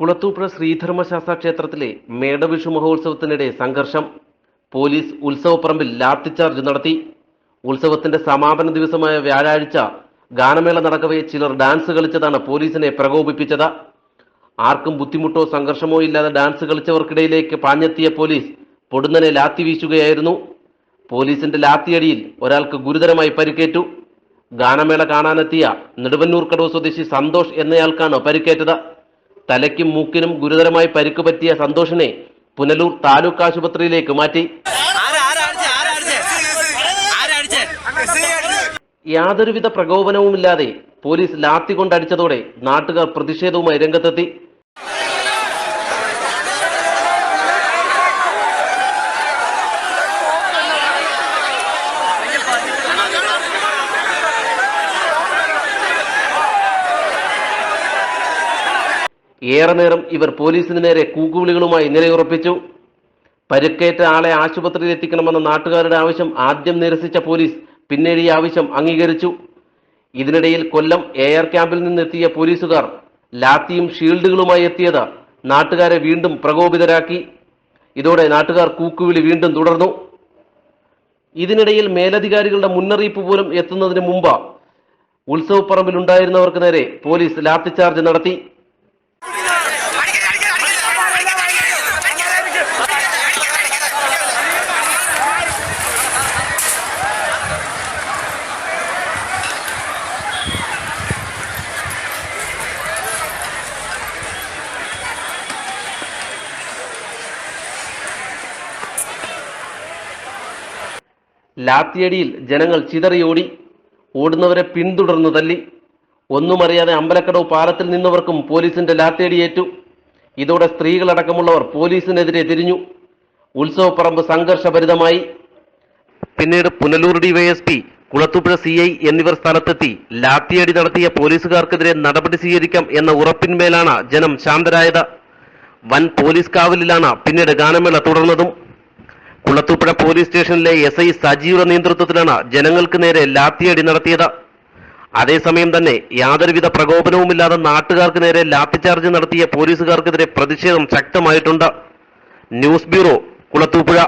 കുളത്തൂപ്പുഴ ശ്രീധർമ്മശാസ്ത്ര ക്ഷേത്രത്തിലെ മേടവിഷു മഹോത്സവത്തിനിടെ സംഘർഷം. പോലീസ് ഉത്സവപ്പറമ്പിൽ ലാത്തിച്ചാർജ് നടത്തി. ഉത്സവത്തിന്റെ സമാപന ദിവസമായ വ്യാഴാഴ്ച ഗാനമേള നടക്കവെ ചിലർ ഡാൻസ് കളിച്ചതാണ് പോലീസിനെ പ്രകോപിപ്പിച്ചത്. ആർക്കും ബുദ്ധിമുട്ടോ സംഘർഷമോ ഇല്ലാതെ ഡാൻസ് കളിച്ചവർക്കിടയിലേക്ക് പാഞ്ഞെത്തിയ പോലീസ് പൊടുന്നനെ ലാത്തി വീശുകയായിരുന്നു. പോലീസിന്റെ ലാത്തിയടിയിൽ ഒരാൾക്ക് ഗുരുതരമായി പരിക്കേറ്റു. ഗാനമേള കാണാനെത്തിയ നെടുവന്നൂർക്കടവ് സ്വദേശി സന്തോഷ് എന്നയാൾക്കാണ് പരിക്കേറ്റത്. തലയ്ക്കും മൂക്കിനും ഗുരുതരമായി പരിക്ക് പറ്റിയ സന്തോഷിനെ പുനലൂർ താലൂക്ക് ആശുപത്രിയിലേക്ക് മാറ്റി. യാതൊരുവിധ പ്രകോപനവുമില്ലാതെ പോലീസ് ലാത്തി കൊണ്ടടിച്ചതോടെ നാട്ടുകാർ പ്രതിഷേധവുമായി രംഗത്തെത്തി. ഏറെ നേരം ഇവർ പോലീസിന് നേരെ കൂക്കുവിളികളുമായി നിലയുറപ്പിച്ചു പരുക്കേറ്റ ആളെ ആശുപത്രിയിൽ എത്തിക്കണമെന്ന നാട്ടുകാരുടെ ആവശ്യം ആദ്യം നിരസിച്ച പോലീസ് പിന്നീട് ഈ ആവശ്യം അംഗീകരിച്ചു. ഇതിനിടയിൽ കൊല്ലം എയർ ക്യാമ്പിൽ നിന്നെത്തിയ പോലീസുകാർ ലാത്തിയും ഷീൽഡുകളുമായി എത്തിയത് നാട്ടുകാരെ വീണ്ടും പ്രകോപിതരാക്കി. ഇതോടെ നാട്ടുകാർ കൂക്കുവിളി വീണ്ടും തുടർന്നു. ഇതിനിടയിൽ മേലധികാരികളുടെ മുന്നറിയിപ്പ് പോലും എത്തുന്നതിന് മുമ്പ് ഉത്സവപ്പറമ്പിൽ ഉണ്ടായിരുന്നവർക്ക് നേരെ പോലീസ് ലാത്തിച്ചാർജ് നടത്തി. ലാത്തിയടിയിൽ ജനങ്ങൾ ചിതറിയോടി ഓടുന്നവരെ പിന്തുടർന്നു തല്ലി. ഒന്നുമറിയാതെ അമ്പലക്കടവ് പാലത്തിൽ നിന്നവർക്കും പോലീസിന്റെ ലാത്തിയടിയേറ്റു. ഇതോടെ സ്ത്രീകളടക്കമുള്ളവർ പോലീസിനെതിരെ തിരിഞ്ഞു. ഉത്സവപ്പറമ്പ് സംഘർഷഭരിതമായി. പിന്നീട് Punalur DYSP Kulathupuzha C I എന്നിവർ സ്ഥലത്തെത്തി ലാത്തിയടി നടത്തിയ പോലീസുകാർക്കെതിരെ നടപടി സ്വീകരിക്കാം എന്ന ഉറപ്പിന്മേലാണ് ജനം ശാന്തരായത്. വൻ പോലീസ് കാവലിലാണ് പിന്നീട് ഗാനമേള തുടർന്നതും. കുളത്തൂപ്പുഴ പോലീസ് സ്റ്റേഷനിലെ എസ് ഐ സജീവ നേതൃത്വത്തിലാണ് ജനങ്ങൾക്ക് നേരെ ലാത്തിയടി നടത്തിയത്. അതേസമയം തന്നെ യാതൊരുവിധ പ്രകോപനവുമില്ലാതെ നാട്ടുകാർക്ക് നേരെ ലാത്തിചാർജ് നടത്തിയ പോലീസുകാർക്കെതിരെ പ്രതിഷേധം ശക്തമായിട്ടുണ്ട്. News bureau Kulathupuzha.